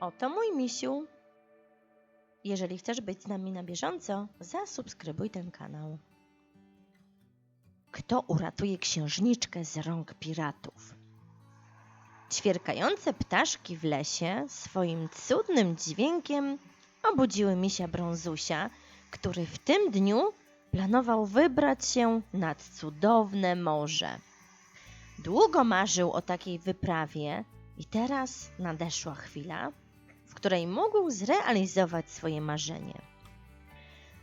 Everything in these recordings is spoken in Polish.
Oto mój misiu. Jeżeli chcesz być z nami na bieżąco, zasubskrybuj ten kanał. Kto uratuje księżniczkę z rąk piratów? Ćwierkające ptaszki w lesie swoim cudnym dźwiękiem obudziły misia Brązusia, który w tym dniu planował wybrać się nad cudowne morze. Długo marzył o takiej wyprawie i teraz nadeszła chwila, w której mógł zrealizować swoje marzenie.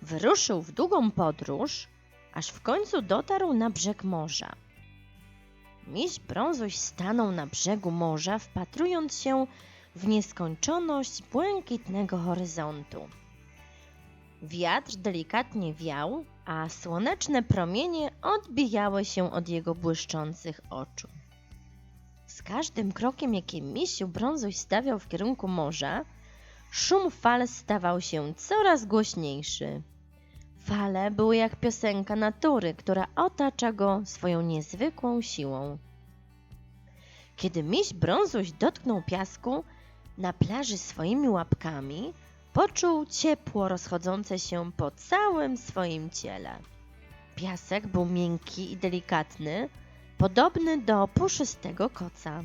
Wyruszył w długą podróż, aż w końcu dotarł na brzeg morza. Miś Brązuś stanął na brzegu morza, wpatrując się w nieskończoność błękitnego horyzontu. Wiatr delikatnie wiał, a słoneczne promienie odbijały się od jego błyszczących oczu. Z każdym krokiem, jaki misiu Brązuś stawiał w kierunku morza, szum fal stawał się coraz głośniejszy. Fale były jak piosenka natury, która otacza go swoją niezwykłą siłą. Kiedy miś Brązuś dotknął piasku na plaży swoimi łapkami, poczuł ciepło rozchodzące się po całym swoim ciele. Piasek był miękki i delikatny, podobny do puszystego koca.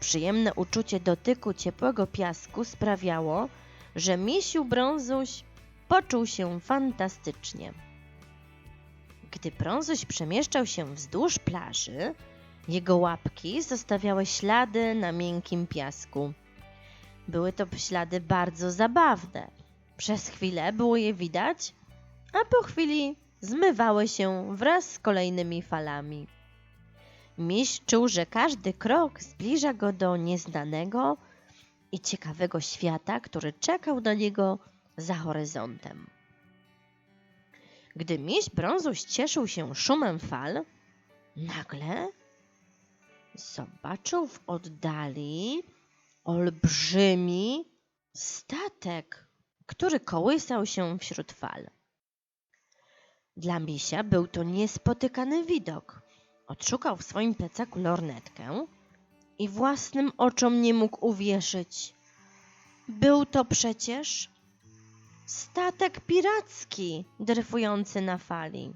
Przyjemne uczucie dotyku ciepłego piasku sprawiało, że misiu Brązuś poczuł się fantastycznie. Gdy Brązuś przemieszczał się wzdłuż plaży, jego łapki zostawiały ślady na miękkim piasku. Były to ślady bardzo zabawne. Przez chwilę było je widać, a po chwili zmywały się wraz z kolejnymi falami. Miś czuł, że każdy krok zbliża go do nieznanego i ciekawego świata, który czekał na niego za horyzontem. Gdy miś Brązuś cieszył się szumem fal, nagle zobaczył w oddali olbrzymi statek, który kołysał się wśród fal. Dla misia był to niespotykany widok. Odszukał w swoim plecaku lornetkę i własnym oczom nie mógł uwierzyć. Był to przecież statek piracki dryfujący na fali.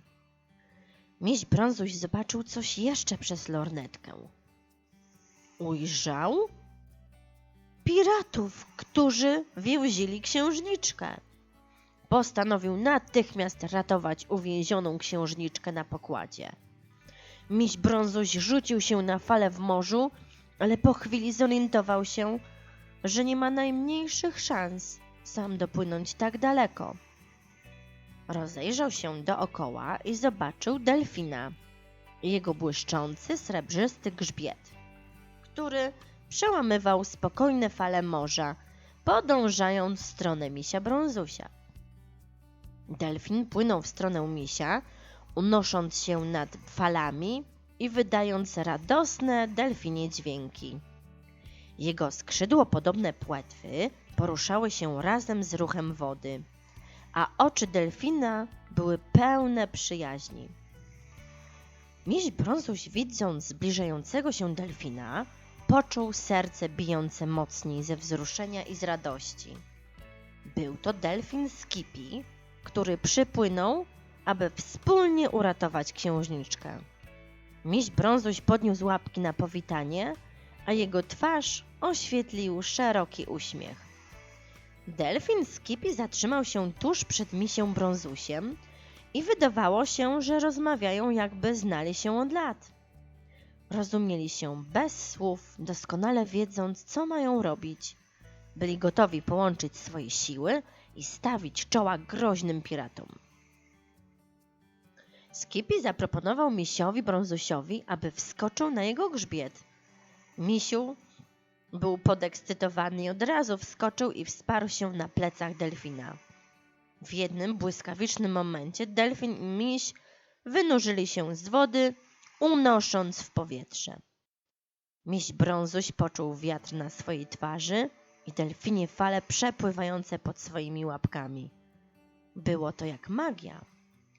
Miś Brązuś zobaczył coś jeszcze przez lornetkę. Ujrzał piratów, którzy więzili księżniczkę. Postanowił natychmiast ratować uwięzioną księżniczkę na pokładzie. Miś Brązuś rzucił się na falę w morzu, ale po chwili zorientował się, że nie ma najmniejszych szans sam dopłynąć tak daleko. Rozejrzał się dookoła i zobaczył delfina jego błyszczący, srebrzysty grzbiet, który przełamywał spokojne fale morza, podążając w stronę misia Brązusia. Delfin płynął w stronę misia, unosząc się nad falami i wydając radosne delfinie dźwięki. Jego skrzydłopodobne płetwy poruszały się razem z ruchem wody, a oczy delfina były pełne przyjaźni. Miś Brązuś, widząc zbliżającego się delfina, poczuł serce bijące mocniej ze wzruszenia i z radości. Był to delfin Skippy, który przypłynął, aby wspólnie uratować księżniczkę. Miś Brązuś podniósł łapki na powitanie, a jego twarz oświetlił szeroki uśmiech. Delfin Skippy zatrzymał się tuż przed misią Brązusiem i wydawało się, że rozmawiają jakby znali się od lat. Rozumieli się bez słów, doskonale wiedząc, co mają robić. Byli gotowi połączyć swoje siły i stawić czoła groźnym piratom. Skippy zaproponował misiowi Brązusiowi, aby wskoczył na jego grzbiet. Misiu był podekscytowany i od razu wskoczył i wsparł się na plecach delfina. W jednym błyskawicznym momencie delfin i miś wynurzyli się z wody, unosząc w powietrze. Miś Brązuś poczuł wiatr na swojej twarzy i delfinie fale przepływające pod swoimi łapkami. Było to jak magia.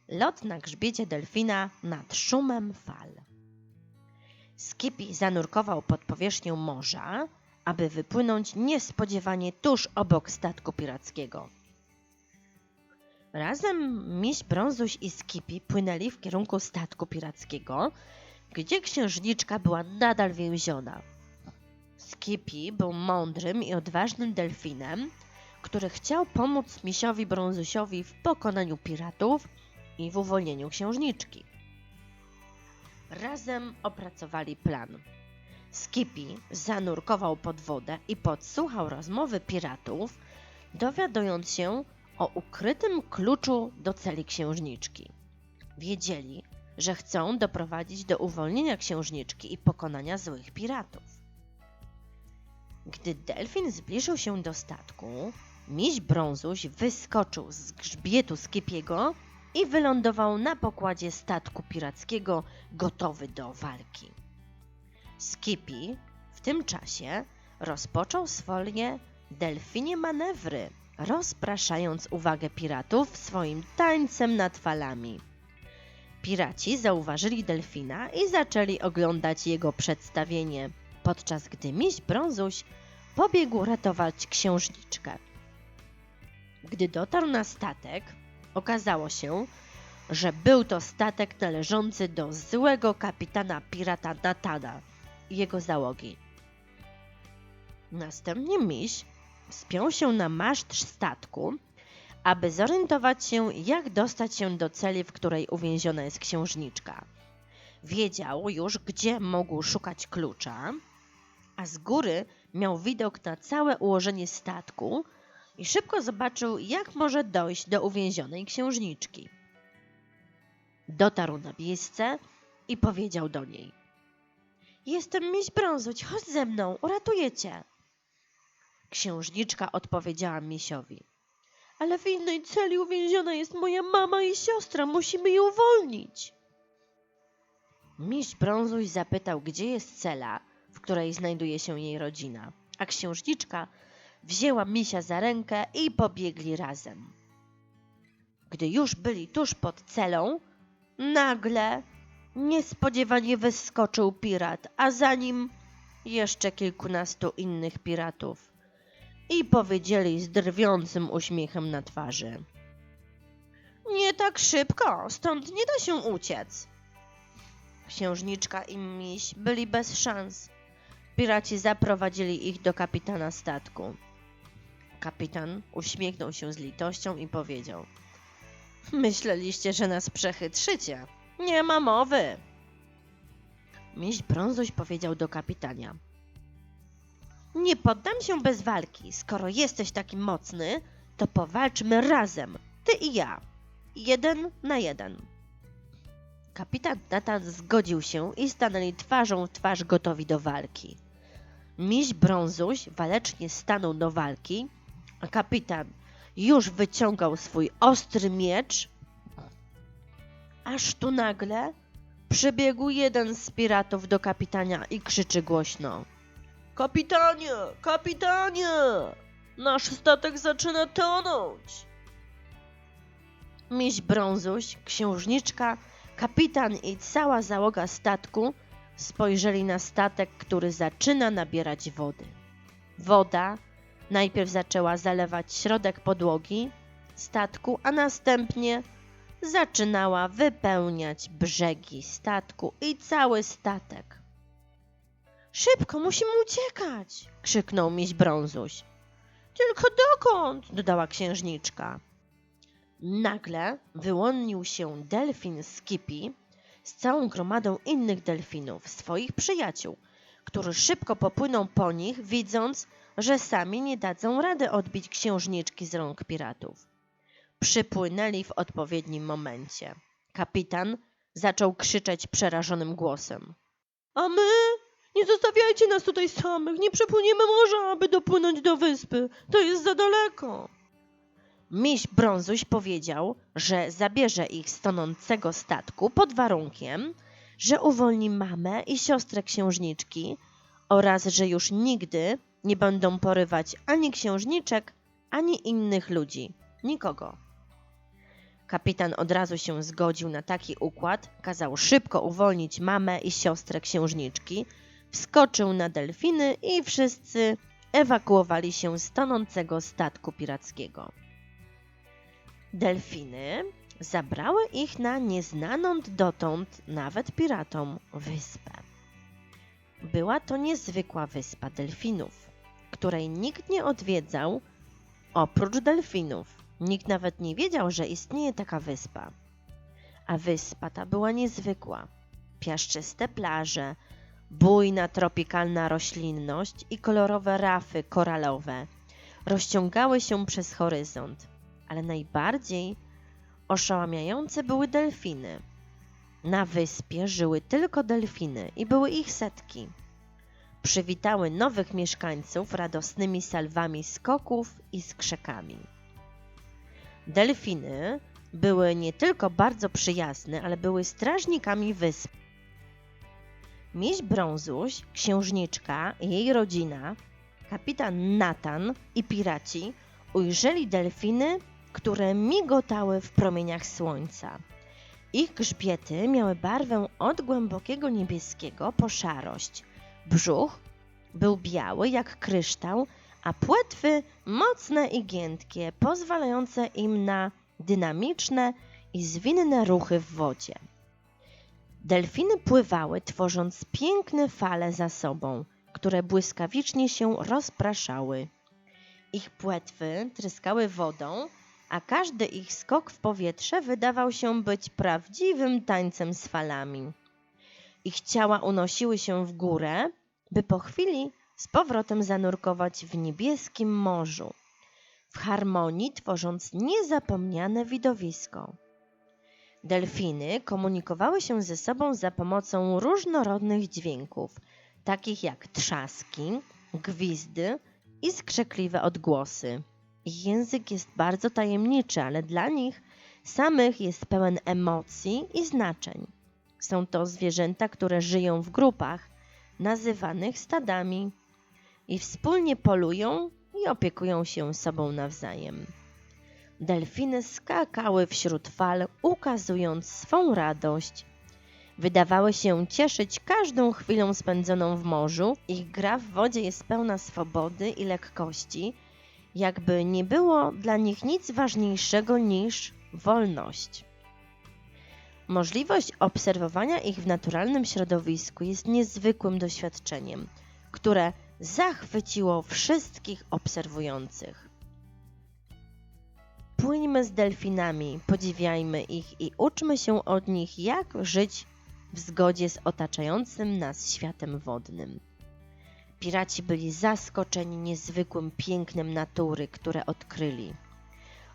Lot na grzbiecie delfina nad szumem fal. Skippy zanurkował pod powierzchnią morza, aby wypłynąć niespodziewanie tuż obok statku pirackiego. Razem miś Brązuś i Skippy płynęli w kierunku statku pirackiego, gdzie księżniczka była nadal więziona. Skippy był mądrym i odważnym delfinem, który chciał pomóc misiowi Brązusiowi w pokonaniu piratów i w uwolnieniu księżniczki. Razem opracowali plan. Skippy zanurkował pod wodę i podsłuchał rozmowy piratów, dowiadując się o ukrytym kluczu do celi księżniczki. Wiedzieli, że chcą doprowadzić do uwolnienia księżniczki i pokonania złych piratów. Gdy delfin zbliżył się do statku, miś Brązuś wyskoczył z grzbietu Skipiego i wylądował na pokładzie statku pirackiego, gotowy do walki. Skippy w tym czasie rozpoczął swoje delfinie manewry, rozpraszając uwagę piratów swoim tańcem nad falami. Piraci zauważyli delfina i zaczęli oglądać jego przedstawienie, podczas gdy miś Brązuś pobiegł ratować księżniczkę. Gdy dotarł na statek, okazało się, że był to statek należący do złego kapitana pirata Natana i jego załogi. Następnie miś wspiął się na maszt statku, aby zorientować się, jak dostać się do celi, w której uwięziona jest księżniczka. Wiedział już, gdzie mógł szukać klucza, a z góry miał widok na całe ułożenie statku i szybko zobaczył, jak może dojść do uwięzionej księżniczki. Dotarł na miejsce i powiedział do niej: Jestem miś Brązuć, chodź ze mną, uratuję cię. Księżniczka odpowiedziała misiowi: Ale w innej celi uwięziona jest moja mama i siostra, musimy je uwolnić. Miś Brązuś zapytał, gdzie jest cela, w której znajduje się jej rodzina, a księżniczka wzięła misia za rękę i pobiegli razem. Gdy już byli tuż pod celą, nagle niespodziewanie wyskoczył pirat, a za nim jeszcze kilkunastu innych piratów. I powiedzieli z drwiącym uśmiechem na twarzy. Nie tak szybko, stąd nie da się uciec. Księżniczka i miś byli bez szans. Piraci zaprowadzili ich do kapitana statku. Kapitan uśmiechnął się z litością i powiedział: Myśleliście, że nas przechytrzycie. Nie ma mowy. Miś Brązuś powiedział do kapitania: Nie poddam się bez walki. Skoro jesteś taki mocny, to powalczmy razem, ty i ja. Jeden na jeden. Kapitan Natan zgodził się i stanęli twarzą w twarz gotowi do walki. Miś Brązuś walecznie stanął do walki, a kapitan już wyciągał swój ostry miecz, aż tu nagle przybiegł jeden z piratów do kapitania i krzyczy głośno. Kapitanie, kapitanie, nasz statek zaczyna tonąć. Miś Brązuś, księżniczka, kapitan i cała załoga statku spojrzeli na statek, który zaczyna nabierać wody. Woda najpierw zaczęła zalewać środek podłogi statku, a następnie zaczynała wypełniać brzegi statku i cały statek. Szybko, musimy uciekać! krzyknął miś Brązuś. Tylko dokąd? dodała księżniczka. Nagle wyłonił się delfin Skippy z całą gromadą innych delfinów, swoich przyjaciół, którzy szybko popłyną po nich, widząc, że sami nie dadzą rady odbić księżniczki z rąk piratów. Przypłynęli w odpowiednim momencie. Kapitan zaczął krzyczeć przerażonym głosem. A my? Nie zostawiajcie nas tutaj samych, nie przepłyniemy morza, aby dopłynąć do wyspy. To jest za daleko. Miś Brązuś powiedział, że zabierze ich z tonącego statku pod warunkiem, że uwolni mamę i siostrę księżniczki oraz że już nigdy nie będą porywać ani księżniczek, ani innych ludzi. Nikogo. Kapitan od razu się zgodził na taki układ, kazał szybko uwolnić mamę i siostrę księżniczki, wskoczył na delfiny i wszyscy ewakuowali się z tonącego statku pirackiego. Delfiny zabrały ich na nieznaną dotąd nawet piratom wyspę. Była to niezwykła wyspa delfinów, której nikt nie odwiedzał oprócz delfinów. Nikt nawet nie wiedział, że istnieje taka wyspa. A wyspa ta była niezwykła. Piaszczyste plaże, bujna tropikalna roślinność i kolorowe rafy koralowe rozciągały się przez horyzont, ale najbardziej oszałamiające były delfiny. Na wyspie żyły tylko delfiny i były ich setki. Przywitały nowych mieszkańców radosnymi salwami skoków i skrzekami. Delfiny były nie tylko bardzo przyjazne, ale były strażnikami wysp. Miś Brązuś, księżniczka i jej rodzina, kapitan Natan i piraci ujrzeli delfiny, które migotały w promieniach słońca. Ich grzbiety miały barwę od głębokiego niebieskiego po szarość. Brzuch był biały jak kryształ, a płetwy mocne i giętkie, pozwalające im na dynamiczne i zwinne ruchy w wodzie. Delfiny pływały, tworząc piękne fale za sobą, które błyskawicznie się rozpraszały. Ich płetwy tryskały wodą, a każdy ich skok w powietrze wydawał się być prawdziwym tańcem z falami. Ich ciała unosiły się w górę, by po chwili z powrotem zanurkować w niebieskim morzu, w harmonii tworząc niezapomniane widowisko. Delfiny komunikowały się ze sobą za pomocą różnorodnych dźwięków, takich jak trzaski, gwizdy i skrzekliwe odgłosy. Ich język jest bardzo tajemniczy, ale dla nich samych jest pełen emocji i znaczeń. Są to zwierzęta, które żyją w grupach, nazywanych stadami, i wspólnie polują i opiekują się sobą nawzajem. Delfiny skakały wśród fal, ukazując swą radość. Wydawały się cieszyć każdą chwilą spędzoną w morzu. Ich gra w wodzie jest pełna swobody i lekkości, jakby nie było dla nich nic ważniejszego niż wolność. Możliwość obserwowania ich w naturalnym środowisku jest niezwykłym doświadczeniem, które zachwyciło wszystkich obserwujących. Płyńmy z delfinami, podziwiajmy ich i uczmy się od nich, jak żyć w zgodzie z otaczającym nas światem wodnym. Piraci byli zaskoczeni niezwykłym pięknem natury, które odkryli.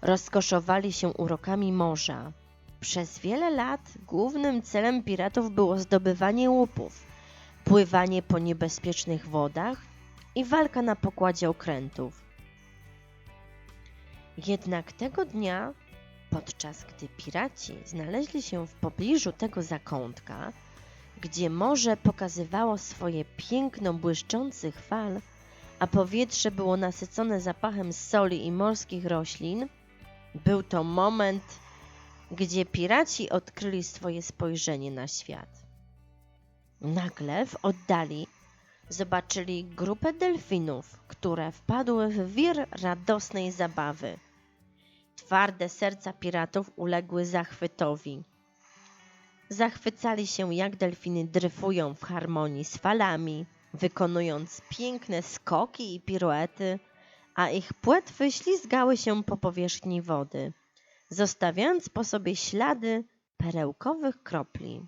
Rozkoszowali się urokami morza. Przez wiele lat głównym celem piratów było zdobywanie łupów, pływanie po niebezpiecznych wodach i walka na pokładzie okrętów. Jednak tego dnia, podczas gdy piraci znaleźli się w pobliżu tego zakątka, gdzie morze pokazywało swoje piękno błyszczących fal, a powietrze było nasycone zapachem soli i morskich roślin, był to moment, gdzie piraci odkryli swoje spojrzenie na świat. Nagle w oddali zobaczyli grupę delfinów, które wpadły w wir radosnej zabawy. Twarde serca piratów uległy zachwytowi. Zachwycali się, jak delfiny dryfują w harmonii z falami, wykonując piękne skoki i piruety, a ich płetwy ślizgały się po powierzchni wody, zostawiając po sobie ślady perełkowych kropli.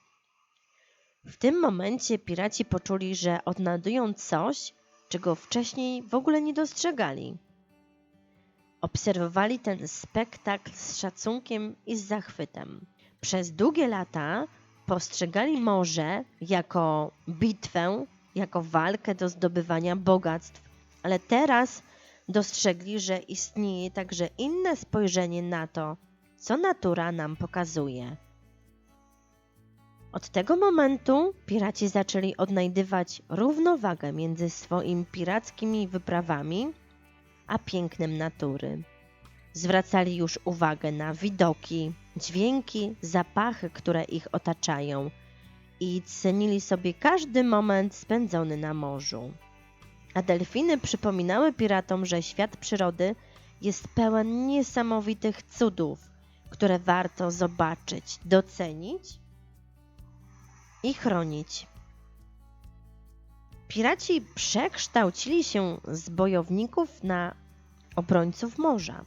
W tym momencie piraci poczuli, że odnajdują coś, czego wcześniej w ogóle nie dostrzegali. Obserwowali ten spektakl z szacunkiem i z zachwytem. Przez długie lata postrzegali morze jako bitwę, jako walkę do zdobywania bogactw, ale teraz dostrzegli, że istnieje także inne spojrzenie na to, co natura nam pokazuje. Od tego momentu piraci zaczęli odnajdywać równowagę między swoimi pirackimi wyprawami a pięknem natury. Zwracali już uwagę na widoki, dźwięki, zapachy, które ich otaczają i cenili sobie każdy moment spędzony na morzu. A delfiny przypominały piratom, że świat przyrody jest pełen niesamowitych cudów, które warto zobaczyć, docenić i chronić. Piraci przekształcili się z bojowników na obrońców morza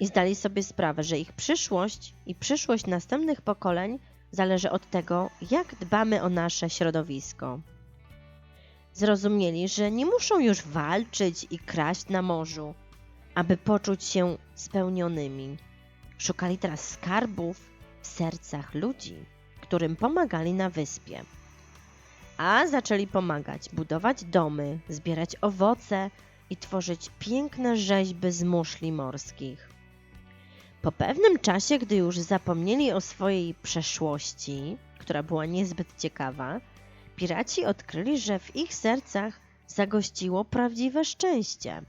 i zdali sobie sprawę, że ich przyszłość i przyszłość następnych pokoleń zależy od tego, jak dbamy o nasze środowisko. Zrozumieli, że nie muszą już walczyć i kraść na morzu, aby poczuć się spełnionymi. Szukali teraz skarbów w sercach ludzi, którym pomagali na wyspie. A zaczęli pomagać budować domy, zbierać owoce i tworzyć piękne rzeźby z muszli morskich. Po pewnym czasie, gdy już zapomnieli o swojej przeszłości, która była niezbyt ciekawa, piraci odkryli, że w ich sercach zagościło prawdziwe szczęście.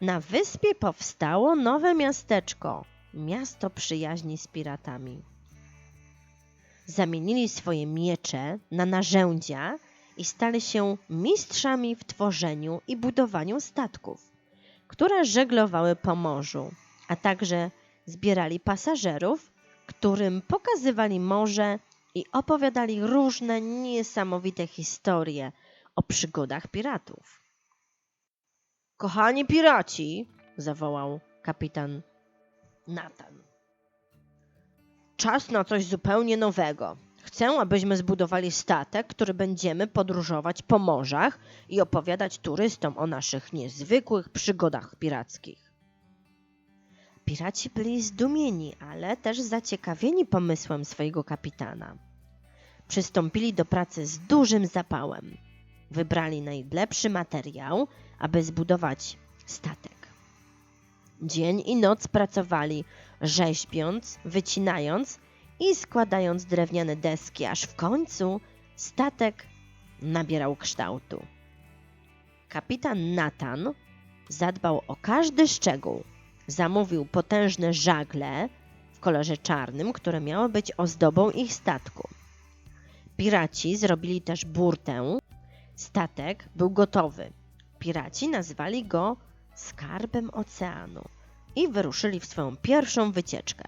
Na wyspie powstało nowe miasteczko miasto przyjaźni z piratami. Zamienili swoje miecze na narzędzia i stali się mistrzami w tworzeniu i budowaniu statków, które żeglowały po morzu a także zbierali pasażerów, którym pokazywali morze i opowiadali różne niesamowite historie o przygodach piratów. Kochani piraci, zawołał kapitan Nathan. Czas na coś zupełnie nowego. Chcę, abyśmy zbudowali statek, który będziemy podróżować po morzach i opowiadać turystom o naszych niezwykłych przygodach pirackich. Piraci byli zdumieni, ale też zaciekawieni pomysłem swojego kapitana. Przystąpili do pracy z dużym zapałem. Wybrali najlepszy materiał, aby zbudować statek. Dzień i noc pracowali, rzeźbiąc, wycinając i składając drewniane deski, aż w końcu statek nabierał kształtu. Kapitan Nathan zadbał o każdy szczegół, zamówił potężne żagle w kolorze czarnym, które miały być ozdobą ich statku. Piraci zrobili też burtę. Statek był gotowy. Piraci nazwali go skarbem oceanu i wyruszyli w swoją pierwszą wycieczkę.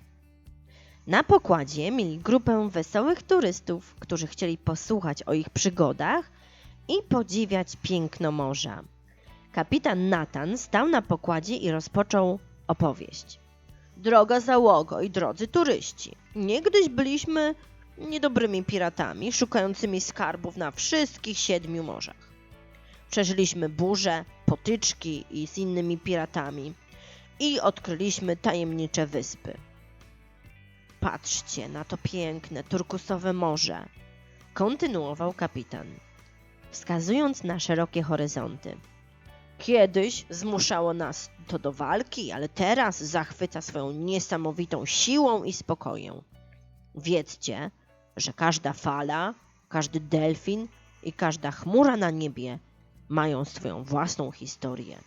Na pokładzie mieli grupę wesołych turystów, którzy chcieli posłuchać o ich przygodach i podziwiać piękno morza. Kapitan Nathan stał na pokładzie i rozpoczął opowieść. Droga załogo i drodzy turyści, niegdyś byliśmy niedobrymi piratami, szukającymi skarbów na wszystkich siedmiu morzach. Przeżyliśmy burze, potyczki i z innymi piratami i odkryliśmy tajemnicze wyspy. Patrzcie na to piękne, turkusowe morze, kontynuował kapitan, wskazując na szerokie horyzonty. Kiedyś zmuszało nas to do walki, ale teraz zachwyca swoją niesamowitą siłą i spokojem. Wiedzcie, że każda fala, każdy delfin i każda chmura na niebie mają swoją własną historię.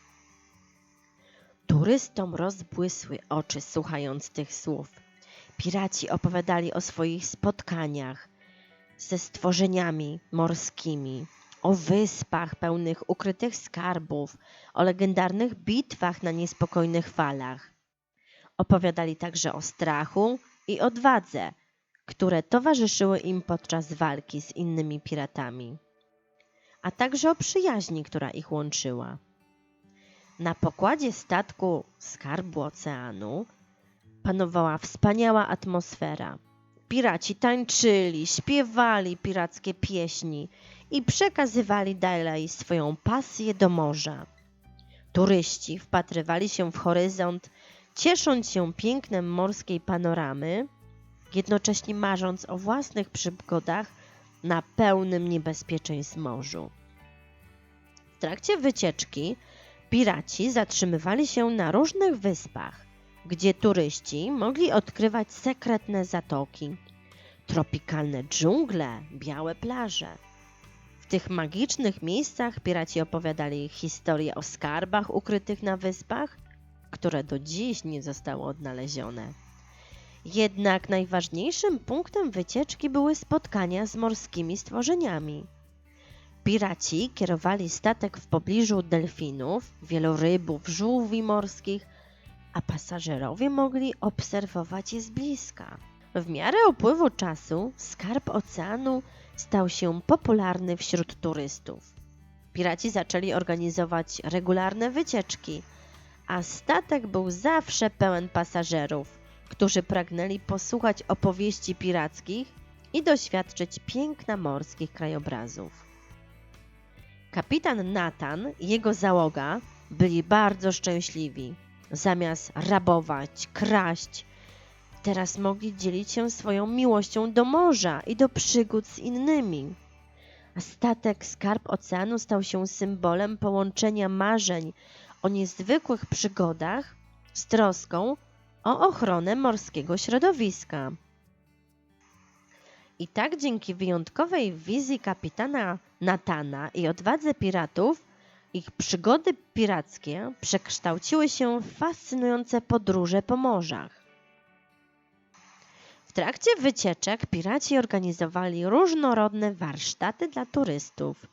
Turystom rozbłysły oczy słuchając tych słów. Piraci opowiadali o swoich spotkaniach ze stworzeniami morskimi, o wyspach pełnych ukrytych skarbów, o legendarnych bitwach na niespokojnych falach. Opowiadali także o strachu i odwadze, które towarzyszyły im podczas walki z innymi piratami, a także o przyjaźni, która ich łączyła. Na pokładzie statku Skarbu Oceanu panowała wspaniała atmosfera. Piraci tańczyli, śpiewali pirackie pieśni i przekazywali dalej swoją pasję do morza. Turyści wpatrywali się w horyzont, ciesząc się pięknem morskiej panoramy, jednocześnie marząc o własnych przygodach na pełnym niebezpieczeństw morzu. W trakcie wycieczki piraci zatrzymywali się na różnych wyspach, gdzie turyści mogli odkrywać sekretne zatoki, tropikalne dżungle, białe plaże. W tych magicznych miejscach piraci opowiadali historie o skarbach ukrytych na wyspach które do dziś nie zostało odnalezione. Jednak najważniejszym punktem wycieczki były spotkania z morskimi stworzeniami. Piraci kierowali statek w pobliżu delfinów, wielorybów, żółwi morskich, a pasażerowie mogli obserwować je z bliska. W miarę upływu czasu skarb oceanu stał się popularny wśród turystów. Piraci zaczęli organizować regularne wycieczki, a statek był zawsze pełen pasażerów, którzy pragnęli posłuchać opowieści pirackich i doświadczyć piękna morskich krajobrazów. Kapitan Nathan i jego załoga byli bardzo szczęśliwi. Zamiast rabować, kraść, teraz mogli dzielić się swoją miłością do morza i do przygód z innymi. A statek Skarb Oceanu stał się symbolem połączenia marzeń o niezwykłych przygodach z troską o ochronę morskiego środowiska. I tak dzięki wyjątkowej wizji kapitana Natana i odwadze piratów, ich przygody pirackie przekształciły się w fascynujące podróże po morzach. W trakcie wycieczek piraci organizowali różnorodne warsztaty dla turystów.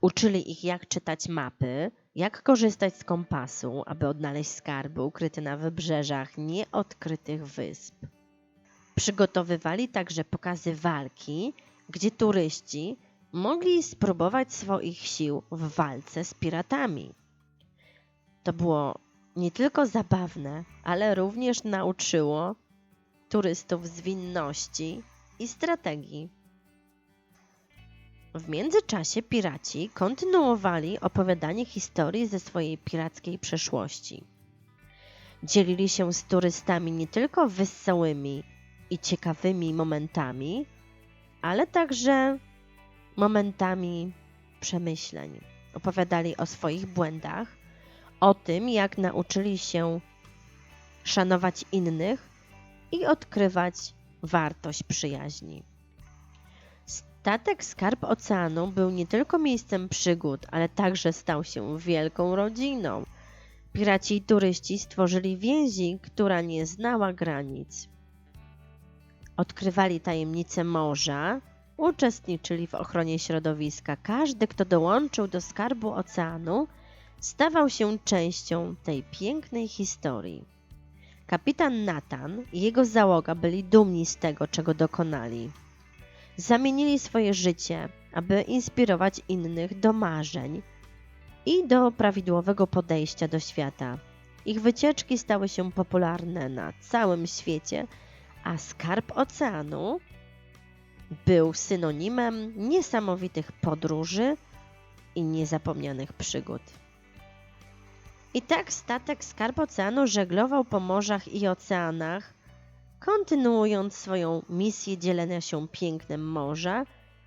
Uczyli ich, jak czytać mapy, jak korzystać z kompasu, aby odnaleźć skarby ukryte na wybrzeżach nieodkrytych wysp. Przygotowywali także pokazy walki, gdzie turyści mogli spróbować swoich sił w walce z piratami. To było nie tylko zabawne, ale również nauczyło turystów zwinności i strategii. W międzyczasie piraci kontynuowali opowiadanie historii ze swojej pirackiej przeszłości. Dzielili się z turystami nie tylko wesołymi i ciekawymi momentami, ale także momentami przemyśleń. Opowiadali o swoich błędach, o tym, jak nauczyli się szanować innych i odkrywać wartość przyjaźni. Statek Skarb Oceanu był nie tylko miejscem przygód, ale także stał się wielką rodziną. Piraci i turyści stworzyli więzi, która nie znała granic. Odkrywali tajemnice morza, uczestniczyli w ochronie środowiska. Każdy, kto dołączył do Skarbu Oceanu, stawał się częścią tej pięknej historii. Kapitan Nathan i jego załoga byli dumni z tego, czego dokonali. Zamienili swoje życie, aby inspirować innych do marzeń i do prawidłowego podejścia do świata. Ich wycieczki stały się popularne na całym świecie, a skarb oceanu był synonimem niesamowitych podróży i niezapomnianych przygód. I tak statek Skarb Oceanu żeglował po morzach i oceanach, kontynuując swoją misję dzielenia się pięknem morza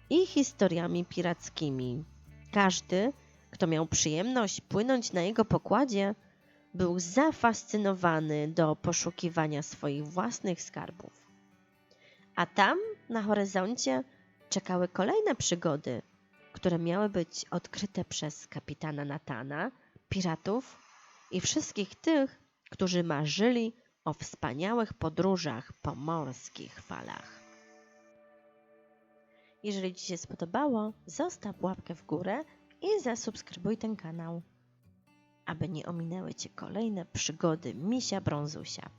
i historiami pirackimi. Każdy, kto miał przyjemność płynąć na jego pokładzie, był zafascynowany do poszukiwania swoich własnych skarbów. A tam, na horyzoncie, czekały kolejne przygody, które miały być odkryte przez kapitana Natana, piratów i wszystkich tych, którzy marzyli o wspaniałych podróżach po morskich falach. Jeżeli Ci się spodobało, zostaw łapkę w górę i zasubskrybuj ten kanał, aby nie ominęły Cię kolejne przygody Misia Brązusia.